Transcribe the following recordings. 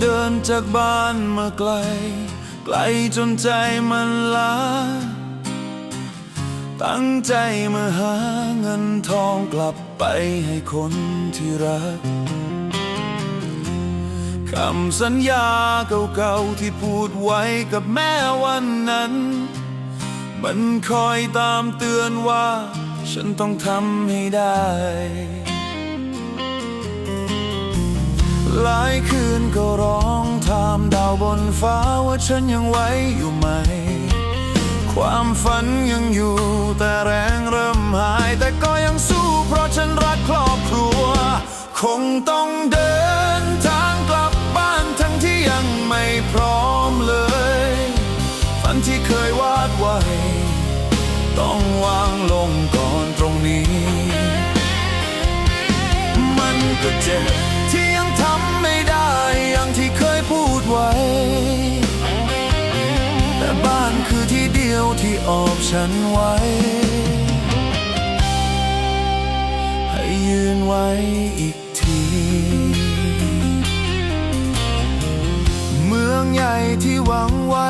เดินจากบ้านมาไกล ไกลจนใจมันล้า ตั้งใจมาหาเงินทองกลับไปให้คนที่รัก คำสัญญาเก่าๆที่พูดไว้กับแม่วันนั้น มันคอยตามเตือนว่า ฉันต้องทำให้ได้ คืนก็ร้องถามดาวบนฟ้าว่าฉันยังไหวอยู่ไหม ความฝันยังอยู่แต่แรงเริ่มหาย แต่ก็ยังสู้เพราะฉันรักครอบครัว คงต้องเดินทางกลับบ้านทั้งที่ยังไม่พร้อมเลย ฝันที่เคยวาดไว้ ต้องวางลงก่อนตรงนี้ มันก็เจ็บ ที่ออบฉันไว้ ให้ยืนไว้อีกที เมืองใหญ่ที่หวังไว้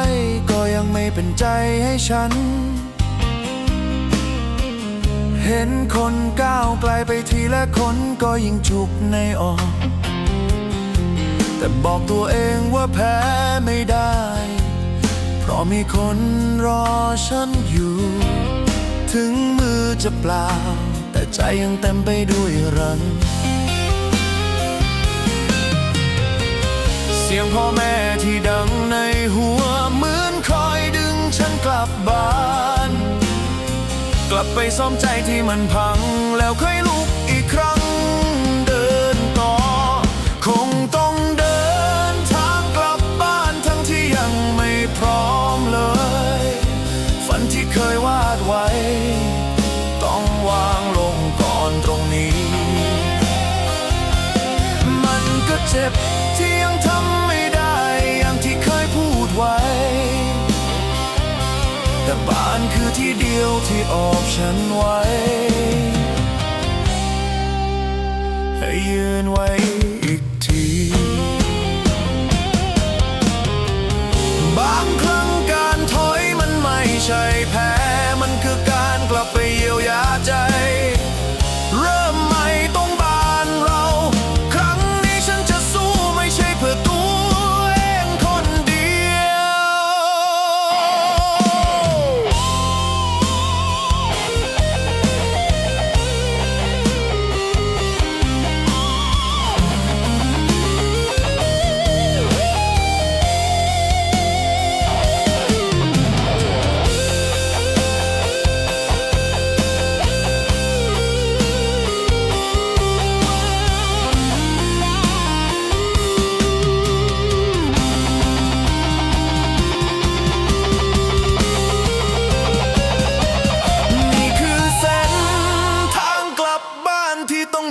ก็ยังไม่เป็นใจให้ฉัน เห็นคนก้าวไกลไปทีละคนก็ยิ่งจุกในออก แต่บอกตัวเองว่าแพ้ไม่ได้ พราะมีคนรอฉันอยู่ ถึงมือจะเปล่า แต่ใจยังเต็มไปด้วยรัง เสียงพ่อแม่ที่ดังในหัวเหมือนคอยดึงฉันกลับบ้าน กลับไปซ่อมใจที่มันพังแล้วค่อยลุก แต่บ้านคือที่เดียวที่ออบฉันไว้ ให้ยืนไว้อีกที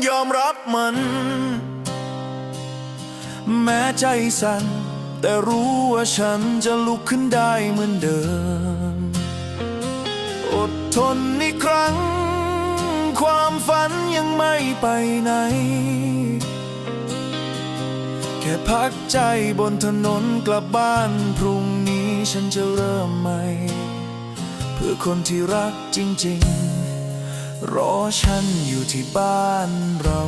ยอมรับมัน แม้ใจสั่น แต่รู้ว่าฉันจะลุกขึ้นได้เหมือนเดิม อดทนอีกครั้ง ความฝันยังไม่ไปไหน แค่พักใจบนถนนกลับบ้านพรุ่งนี้ฉันจะเริ่มใหม่ เพื่อคนที่รักจริง ๆ รอฉันอยู่ที่บ้านเรา